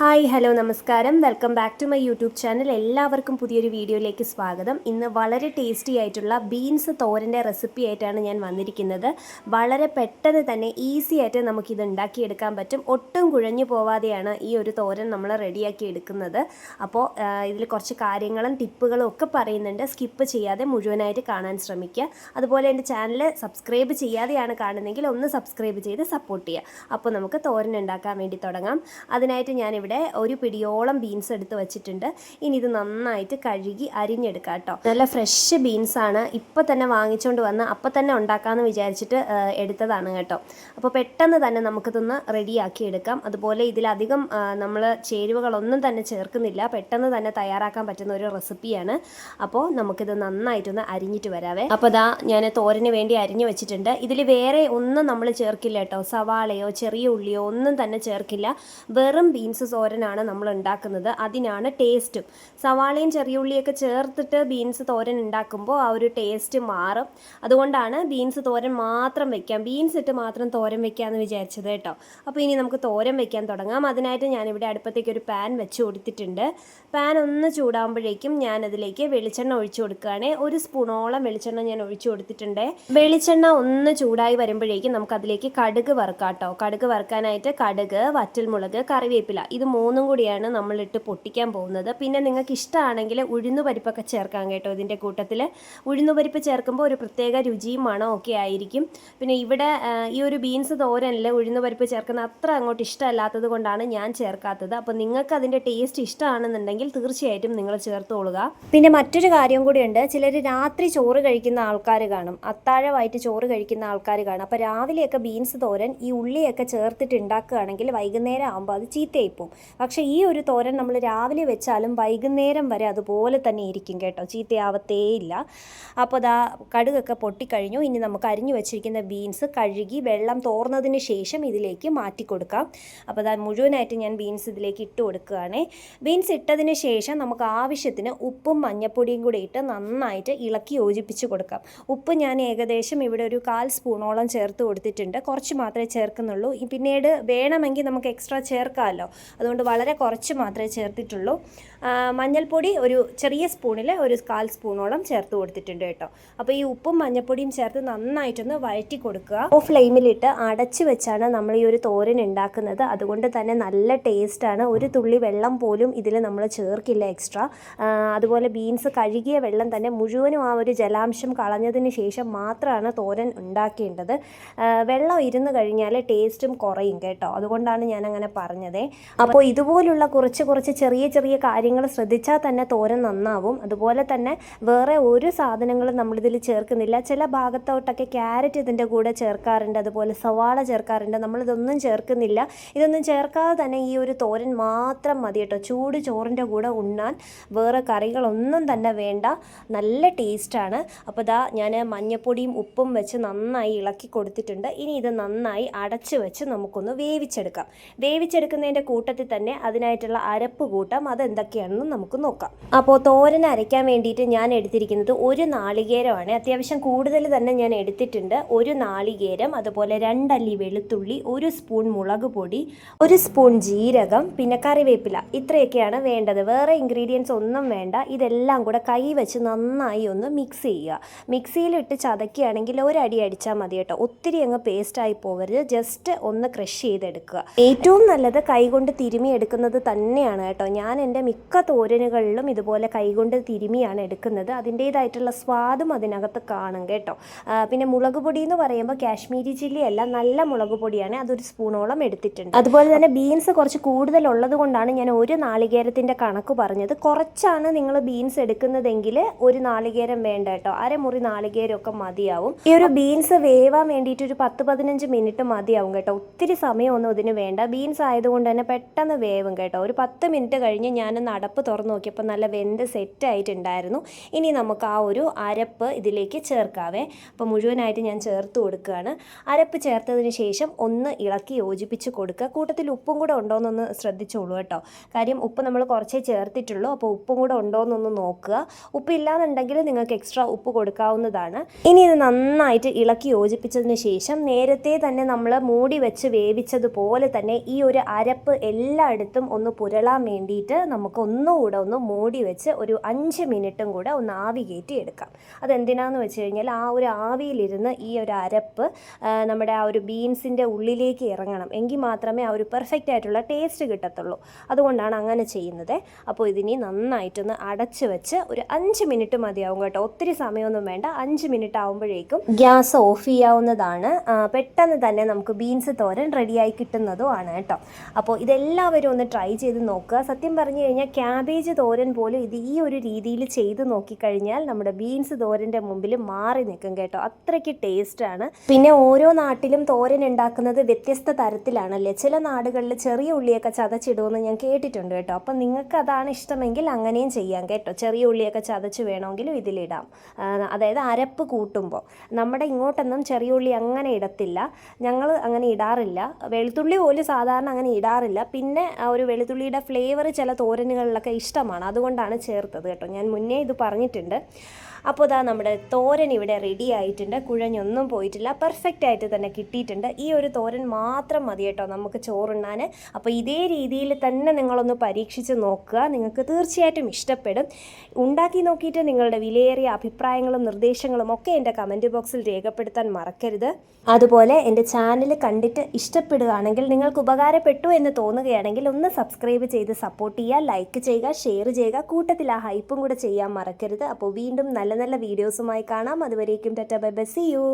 Hi hello നമസ്കാരം. Welcome back to my YouTube channel. എല്ലാവർക്കും പുതിയൊരു വീഡിയോയിലേക്ക് സ്വാഗതം. ഇന്ന് വളരെ ടേസ്റ്റി ആയിട്ടുള്ള ബീൻസ് തോരന്റെ റെസിപ്പി ആയിട്ടാണ് ഞാൻ വന്നിരിക്കുന്നത്. വളരെ പെട്ടെന്ന് തന്നെ ഈസി ആയിട്ട് നമുക്കിത് ഉണ്ടാക്കിയെടുക്കാൻ പറ്റും. ഒട്ടും കുഴഞ്ഞു പോവാതെയാണ് ഈ ഒരു തോരൻ നമ്മൾ റെഡിയാക്കി എടുക്കുന്നത്. അപ്പോൾ ഇതിൽ കുറച്ച് കാര്യങ്ങളും ടിപ്പുകളും ഒക്കെ പറയുന്നുണ്ട്. സ്കിപ്പ് ചെയ്യാതെ മുഴുവനായിട്ട് കാണാൻ ശ്രമിക്കുക. അതുപോലെ എന്റെ ചാനൽ സബ്സ്ക്രൈബ് ചെയ്യാതെയാണ് കാണുന്നതെങ്കിൽ ഒന്ന് സബ്സ്ക്രൈബ് ചെയ്ത് സപ്പോർട്ട് ചെയ്യുക. അപ്പോൾ നമുക്ക് തോരൻ ഉണ്ടാക്കാൻ വേണ്ടി തുടങ്ങാം. അതിനായിട്ട് ഞാനിവിടെ ഒരു പിടിയോളം ബീൻസ് എടുത്ത് വെച്ചിട്ടുണ്ട്. ഇനി ഇത് നന്നായിട്ട് കഴുകി അരിഞ്ഞെടുക്കാം കേട്ടോ. നല്ല ഫ്രഷ് ബീൻസാണ് ആണ് ഇപ്പോൾ തന്നെ വാങ്ങിച്ചുകൊണ്ട് വന്ന് അപ്പോൾ തന്നെ ഉണ്ടാക്കാമെന്ന് വിചാരിച്ചിട്ട് എടുത്തതാണ് കേട്ടോ. അപ്പോൾ പെട്ടെന്ന് തന്നെ നമുക്കിതൊന്ന് റെഡിയാക്കി എടുക്കാം. അതുപോലെ ഇതിലധികം നമ്മൾ ചേരുവകളൊന്നും തന്നെ ചേർക്കുന്നില്ല. പെട്ടെന്ന് തന്നെ തയ്യാറാക്കാൻ പറ്റുന്ന ഒരു റെസിപ്പിയാണ്. അപ്പോൾ നമുക്കിത് നന്നായിട്ടൊന്ന് അരിഞ്ഞിട്ട് വരാവേ. അപ്പോൾ ദാ ഞാൻ തോരന് വേണ്ടി അരിഞ്ഞു വെച്ചിട്ടുണ്ട്. ഇതിൽ വേറെ ഒന്നും നമ്മൾ ചേർക്കില്ല കേട്ടോ. സവാളയോ ചെറിയ ഉള്ളിയോ ഒന്നും തന്നെ ചേർക്കില്ല. വെറും ബീൻസ് തോരനാണ് നമ്മൾ ഉണ്ടാക്കുന്നത് അതിനാണ് ടേസ്റ്റും സവാളയും ചെറിയ ഉള്ളിയൊക്കെ ചേർത്തിട്ട് ബീൻസ് തോരൻ ഉണ്ടാക്കുമ്പോൾ ആ ഒരു ടേസ്റ്റ് മാറും. അതുകൊണ്ടാണ് ബീൻസ് തോരൻ മാത്രം വെക്കാം. ബീൻസ് ഇട്ട് മാത്രം തോരൻ വെക്കാമെന്ന് വിചാരിച്ചത് കേട്ടോ. അപ്പോൾ ഇനി നമുക്ക് തോരൻ വെക്കാൻ തുടങ്ങാം. അതിനായിട്ട് ഞാനിവിടെ അടുപ്പത്തേക്ക് ഒരു പാൻ വെച്ച് കൊടുത്തിട്ടുണ്ട്. പാൻ ഒന്ന് ചൂടാകുമ്പോഴേക്കും ഞാൻ അതിലേക്ക് വെളിച്ചെണ്ണ ഒഴിച്ചു കൊടുക്കുകയാണ്. ഒരു സ്പൂണോളം വെളിച്ചെണ്ണ ഞാൻ ഒഴിച്ചു കൊടുത്തിട്ടുണ്ട്. വെളിച്ചെണ്ണ ഒന്ന് ചൂടായി വരുമ്പോഴേക്കും നമുക്ക് അതിലേക്ക് കടുക് വറുക്കാം കേട്ടോ. കടുക് വറുക്കാനായിട്ട് കടുക് വറ്റൽമുളക് കറിവേപ്പില. ഇത് മൂന്നും കൂടിയാണ് നമ്മളിട്ട് പൊട്ടിക്കാൻ പോകുന്നത്. പിന്നെ നിങ്ങൾക്ക് ഇഷ്ടമാണെങ്കിൽ ഉഴുന്നു പരിപ്പൊക്കെ ചേർക്കാം കേട്ടോ ഇതിന്റെ കൂട്ടത്തിൽ. ഉഴുന്നു പരിപ്പ് ചേർക്കുമ്പോൾ ഒരു പ്രത്യേക രുചിയും മണവും ഒക്കെ ആയിരിക്കും. പിന്നെ ഇവിടെ ഈ ഒരു ബീൻസ് തോരനിൽ ഉഴുന്നു പരിപ്പ് ചേർക്കുന്ന അത്ര അങ്ങോട്ട് ഇഷ്ടമല്ലാത്തത് കൊണ്ടാണ് ഞാൻ ചേർക്കാത്തത്. അപ്പോൾ നിങ്ങൾക്ക് അതിന്റെ ടേസ്റ്റ് ഇഷ്ടമാണെന്നുണ്ടെങ്കിൽ തീർച്ചയായിട്ടും നിങ്ങൾ ചേർത്തോളുക. പിന്നെ മറ്റൊരു കാര്യം കൂടിയുണ്ട്. ചിലർ രാത്രി ചോറ് കഴിക്കുന്ന ആൾക്കാർ കാണും. അത്താഴമായിട്ട് ചോറ് കഴിക്കുന്ന ആൾക്കാർ കാണും. അപ്പോൾ രാവിലെയൊക്കെ ബീൻസ് തോരൻ ഈ ഉള്ളിയൊക്കെ ചേർത്തിട്ട് ഉണ്ടാക്കുകയാണെങ്കിൽ വൈകുന്നേരം ആകുമ്പോൾ അത് ചീത്തയായി പോകും പക്ഷേ ഈ ഒരു തോരൻ നമ്മൾ രാവിലെ വെച്ചാലും വൈകുന്നേരം വരെ അതുപോലെ തന്നെ ഇരിക്കും കേട്ടോ. ചീത്തയാവത്തേയില്ല. അപ്പോൾ ദാ കടുകൊക്കെ പൊട്ടിക്കഴിഞ്ഞു. ഇനി നമുക്ക് അരിഞ്ഞു വെച്ചിരിക്കുന്ന ബീൻസ് കഴുകി വെള്ളം തോർന്നതിന് ശേഷം ഇതിലേക്ക് മാറ്റി കൊടുക്കാം. അപ്പോൾ ദാ മുഴുവനായിട്ട് ഞാൻ ബീൻസ് ഇതിലേക്ക് ഇട്ട് കൊടുക്കുകയാണേ. ബീൻസ് ഇട്ടതിന് ശേഷം നമുക്ക് ആവശ്യത്തിന് ഉപ്പും മഞ്ഞപ്പൊടിയും കൂടി ഇട്ട് നന്നായിട്ട് ഇളക്കി യോജിപ്പിച്ച് കൊടുക്കാം. ഉപ്പ് ഞാൻ ഏകദേശം ഇവിടെ ഒരു കാൽ സ്പൂണോളം ചേർത്ത് കൊടുത്തിട്ടുണ്ട്. കുറച്ച് മാത്രമേ ചേർക്കുന്നുള്ളൂ. പിന്നീട് വേണമെങ്കിൽ നമുക്ക് എക്സ്ട്രാ ചേർക്കാമല്ലോ. അതുകൊണ്ട് വളരെ കുറച്ച് മാത്രമേ ചേർത്തിട്ടുള്ളൂ. മഞ്ഞൾപ്പൊടി ഒരു ചെറിയ സ്പൂണിൽ ഒരു കാൽ സ്പൂണോളം ചേർത്ത് കൊടുത്തിട്ടുണ്ട് കേട്ടോ. അപ്പോൾ ഈ ഉപ്പും മഞ്ഞൾപ്പൊടിയും ചേർത്ത് നന്നായിട്ടൊന്ന് വഴറ്റി കൊടുക്കുക. ഓ ഫ്ലെയിമിലിട്ട് അടച്ചു വെച്ചാണ് നമ്മൾ ഈ ഒരു തോരൻ ഉണ്ടാക്കുന്നത്. അതുകൊണ്ട് തന്നെ നല്ല ടേസ്റ്റാണ് ഒരു തുള്ളി വെള്ളം പോലും ഇതിൽ നമ്മൾ ചേർക്കില്ല എക്സ്ട്രാ അതുപോലെ ബീൻസ് കഴുകിയ വെള്ളം തന്നെ മുഴുവനും ആ ഒരു ജലാംശം കളഞ്ഞതിന് ശേഷം മാത്രമാണ് തോരൻ ഉണ്ടാക്കേണ്ടത്. വെള്ളം ഇരുന്ന് കഴിഞ്ഞാൽ ടേസ്റ്റും കുറയും കേട്ടോ. അതുകൊണ്ടാണ് ഞാൻ അങ്ങനെ പറഞ്ഞത്. അപ്പോൾ ഇതുപോലുള്ള കുറച്ച് കുറച്ച് ചെറിയ ചെറിയ കാര്യങ്ങൾ ശ്രദ്ധിച്ചാൽ തന്നെ തോരൻ നന്നാവും. അതുപോലെ തന്നെ വേറെ ഒരു സാധനങ്ങളും നമ്മളിതിൽ ചേർക്കുന്നില്ല. ചില ഭാഗത്തോട്ടൊക്കെ ക്യാരറ്റ് ഇതിന്റെ കൂടെ ചേർക്കാറുണ്ട്. അതുപോലെ സവാള ചേർക്കാറുണ്ട്. നമ്മളിതൊന്നും ചേർക്കുന്നില്ല. ഇതൊന്നും ചേർക്കാതെ തന്നെ ഈ ഒരു തോരൻ മാത്രം മതി കേട്ടോ. ചൂട് ചോറിന്റെ കൂടെ ഉണ്ണാൻ വേറെ കറികളൊന്നും തന്നെ വേണ്ട. നല്ല ടേസ്റ്റാണ്. അപ്പോൾ ഇതാ ഞാൻ മഞ്ഞപ്പൊടിയും ഉപ്പും വെച്ച് നന്നായി ഇളക്കി കൊടുത്തിട്ടുണ്ട്. ഇനി ഇത് നന്നായി അടച്ച് വെച്ച് നമുക്കൊന്ന് വേവിച്ചെടുക്കാം. വേവിച്ചെടുക്കുന്നതിന്റെ കൂട്ടത്തിൽ തന്നെ അതിനായിട്ടുള്ള അരപ്പ് കൂട്ടാം അതെന്തൊക്കെയാണെന്ന് നമുക്ക് നോക്കാം. അപ്പോൾ തോരൻ അരയ്ക്കാൻ വേണ്ടിയിട്ട് ഞാൻ എടുത്തിരിക്കുന്നത് ഒരു നാളികേരമാണ്. അത്യാവശ്യം കൂടുതൽ തന്നെ ഞാൻ എടുത്തിട്ടുണ്ട്. ഒരു നാളികേരം അതുപോലെ രണ്ടല്ലി വെളുത്തുള്ളി ഒരു സ്പൂൺ മുളക് പൊടി ഒരു സ്പൂൺ ജീരകം പിന്നെ കറിവേപ്പില. ഇത്രയൊക്കെയാണ് വേണ്ടത്. വേറെ ഇൻഗ്രീഡിയൻസ് ഒന്നും വേണ്ട. ഇതെല്ലാം കൂടെ കൈ വെച്ച് നന്നായി ഒന്ന് മിക്സ് ചെയ്യുക. മിക്സിയിലിട്ട് ചതക്കുകയാണെങ്കിൽ ഒരടി അടിച്ചാൽ മതി കേട്ടോ. ഒത്തിരി അങ്ങ് പേസ്റ്റായി പോകരുത്. ജസ്റ്റ് ഒന്ന് ക്രഷ് ചെയ്തെടുക്കുക. ഏറ്റവും നല്ലത് കൈകൊണ്ട് തിരുമി എടുക്കുന്നത് തന്നെയാണ് കേട്ടോ. ഞാൻ എന്റെ മിക്ക തോരനുകളിലും ഇതുപോലെ കൈകൊണ്ട് തിരുമിയാണ് എടുക്കുന്നത്. അതിന്റേതായിട്ടുള്ള സ്വാദും അതിനകത്ത് കാണും കേട്ടോ. പിന്നെ മുളക് പൊടി എന്ന് പറയുമ്പോൾ കാശ്മീരി ചില്ലി അല്ല നല്ല മുളക് പൊടിയാണ്. അതൊരു സ്പൂണോളം എടുത്തിട്ടുണ്ട്. അതുപോലെ തന്നെ ബീൻസ് കുറച്ച് കൂടുതൽ ഉള്ളതുകൊണ്ടാണ് ഞാൻ ഒരു നാളികേരത്തിന്റെ കണക്ക് പറഞ്ഞത്. കുറച്ചാണ് നിങ്ങൾ ബീൻസ് എടുക്കുന്നതെങ്കിൽ ഒരു നാളികേരം വേണ്ട കേട്ടോ. അരമുറി നാളികേരമൊക്കെ മതിയാവും. ഈ ഒരു ബീൻസ് വേവാൻ വേണ്ടിയിട്ട് ഒരു പത്ത് പതിനഞ്ച് മിനിറ്റ് മതിയാവും കേട്ടോ. ഒത്തിരി സമയമൊന്നും ഇതിന് വേണ്ട. ബീൻസ് ആയതുകൊണ്ട് തന്നെ പെട്ടെന്ന് വേവും കേട്ടോ. ഒരു പത്ത് മിനിറ്റ് കഴിഞ്ഞ് ഞാനൊന്ന് അടപ്പ് തുറന്നു നോക്കിയപ്പോൾ നല്ല വെന്ത് സെറ്റായിട്ടുണ്ടായിരുന്നു ഇനി നമുക്ക് ആ ഒരു അരപ്പ് ഇതിലേക്ക് ചേർക്കാവേ. അപ്പോൾ മുഴുവനായിട്ട് ഞാൻ ചേർത്ത് കൊടുക്കുകയാണ്. അരപ്പ് ചേർത്തതിന് ശേഷം ഒന്ന് ഇളക്കി യോജിപ്പിച്ച് കൊടുക്കുക. കൂട്ടത്തിൽ ഉപ്പും കൂടെ ഉണ്ടോയെന്നൊന്ന് ശ്രദ്ധിച്ചോളൂ കേട്ടോ. കാര്യം ഉപ്പ് നമ്മൾ കുറച്ചേ ചേർത്തിട്ടുള്ളൂ. അപ്പോൾ ഉപ്പും കൂടെ ഉണ്ടോയെന്നൊന്ന് നോക്കുക. ഉപ്പ് ഇല്ലാന്നുണ്ടെങ്കിൽ നിങ്ങൾക്ക് എക്സ്ട്രാ ഉപ്പ് കൊടുക്കാവുന്നതാണ്. ഇനി ഇത് നന്നായിട്ട് ഇളക്കി യോജിപ്പിച്ചതിന് ശേഷം നേരത്തെ തന്നെ നമ്മൾ മൂടി വെച്ച് വേവിച്ചതുപോലെ തന്നെ ഈ ഒരു അരപ്പ് എല്ലാ എല്ലായിടത്തും ഒന്ന് പുരളാൻ വേണ്ടിയിട്ട് നമുക്ക് ഒന്നുകൂടെ ഒന്ന് മൂടി വെച്ച് ഒരു അഞ്ച് മിനിറ്റും കൂടെ ഒന്ന് ആവി കയറ്റി എടുക്കാം. അതെന്തിനാന്ന് വെച്ച് കഴിഞ്ഞാൽ ആ ഒരു ആവിയിലിരുന്ന് ഈ ഒരു അരപ്പ് നമ്മുടെ ആ ഒരു ബീൻസിന്റെ ഉള്ളിലേക്ക് ഇറങ്ങണം. എങ്കിൽ മാത്രമേ ആ ഒരു പെർഫെക്റ്റ് ആയിട്ടുള്ള ടേസ്റ്റ് കിട്ടത്തുള്ളൂ. അതുകൊണ്ടാണ് അങ്ങനെ ചെയ്യുന്നത്. അപ്പോൾ ഇതിനി നന്നായിട്ടൊന്ന് അടച്ച് വെച്ച് ഒരു അഞ്ച് മിനിറ്റ് മതിയാവും കേട്ടോ. ഒത്തിരി സമയമൊന്നും വേണ്ട. അഞ്ച് മിനിറ്റ് ആകുമ്പോഴേക്കും ഗ്യാസ് ഓഫ് ചെയ്യാവുന്നതാണ്. പെട്ടെന്ന് തന്നെ നമുക്ക് ബീൻസ് തോരൻ റെഡിയായി കിട്ടുന്നതുമാണ് കേട്ടോ. അപ്പോൾ ഇതെല്ലാവരും ഒന്ന് ട്രൈ ചെയ്ത് നോക്കുക. സത്യം പറഞ്ഞു കഴിഞ്ഞാൽ ക്യാബേജ് തോരൻ പോലും ഇത് ഈ ഒരു രീതിയിൽ ചെയ്ത് നോക്കിക്കഴിഞ്ഞാൽ നമ്മുടെ ബീൻസ് തോരന്റെ മുമ്പിൽ മാറി നിൽക്കും കേട്ടോ. അത്രയ്ക്ക് ടേസ്റ്റാണ് പിന്നെ ഓരോ നാട്ടിലും തോരൻ ഉണ്ടാക്കുന്നത് വ്യത്യസ്ത തരത്തിലാണല്ലേ? ചില നാടുകളിൽ ചെറിയ ഉള്ളിയൊക്കെ ചതച്ചിടുമെന്ന് ഞാൻ കേട്ടിട്ടുണ്ട് കേട്ടോ. അപ്പം നിങ്ങൾക്ക് അതാണ് ഇഷ്ടമെങ്കിൽ അങ്ങനെയും ചെയ്യാം കേട്ടോ. ചെറിയ ഉള്ളിയൊക്കെ ചതച്ച് വേണമെങ്കിലും ഇതിലിടാം. അതായത് അരപ്പ് കൂട്ടുമ്പോൾ. നമ്മുടെ ഇങ്ങോട്ടൊന്നും ചെറിയ ഉള്ളി അങ്ങനെ ഇടത്തില്ല. ഞങ്ങൾ അങ്ങനെ ഇടാറില്ല. വെളുത്തുള്ളി പോലും സാധാരണ അങ്ങനെ ഇടാറില്ല. പിന്നെ ആ ഒരു വെളുത്തുള്ളിയുടെ ഫ്ലേവർ ചില തോരനുകളിലൊക്കെ ഇഷ്ടമാണ്. അതുകൊണ്ടാണ് ചേർത്തത് കേട്ടോ. ഞാൻ മുന്നേ ഇത് പറഞ്ഞിട്ടുണ്ട്. അപ്പോൾ ഇതാ നമ്മുടെ തോരൻ ഇവിടെ റെഡി ആയിട്ടുണ്ട്. കുഴഞ്ഞൊന്നും പോയിട്ടില്ല. പെർഫെക്റ്റ് ആയിട്ട് തന്നെ കിട്ടിയിട്ടുണ്ട്. ഈ ഒരു തോരൻ മാത്രം മതി കേട്ടോ നമുക്ക് ചോറുണ്ണാൻ. അപ്പോൾ ഇതേ രീതിയിൽ തന്നെ നിങ്ങളൊന്ന് പരീക്ഷിച്ച് നോക്കുക. നിങ്ങൾക്ക് തീർച്ചയായിട്ടും ഇഷ്ടപ്പെടും. ഉണ്ടാക്കി നോക്കിയിട്ട് നിങ്ങളുടെ വിലയേറിയ അഭിപ്രായങ്ങളും നിർദ്ദേശങ്ങളും ഒക്കെ എന്റെ കമന്റ് ബോക്സിൽ രേഖപ്പെടുത്താൻ മറക്കരുത്. അതുപോലെ എന്റെ ചാനൽ കണ്ടിട്ട് ഇഷ്ടപ്പെടുകയാണെങ്കിൽ നിങ്ങൾക്ക് ഉപകാരപ്പെട്ടു എന്ന് തോന്നുകയാണെങ്കിൽ ഒന്ന് സബ്സ്ക്രൈബ് ചെയ്ത് സപ്പോർട്ട് ചെയ്യുക ലൈക്ക് ചെയ്യുക ഷെയർ ചെയ്യുക. കൂട്ടത്തിൽ ആ ഹൈപ്പും കൂടെ ചെയ്യാൻ മറക്കരുത്. അപ്പോൾ വീണ്ടും നല്ല നല്ല വീഡിയോസുമായി കാണാം. അതുവരേക്കും tata bye bye. See you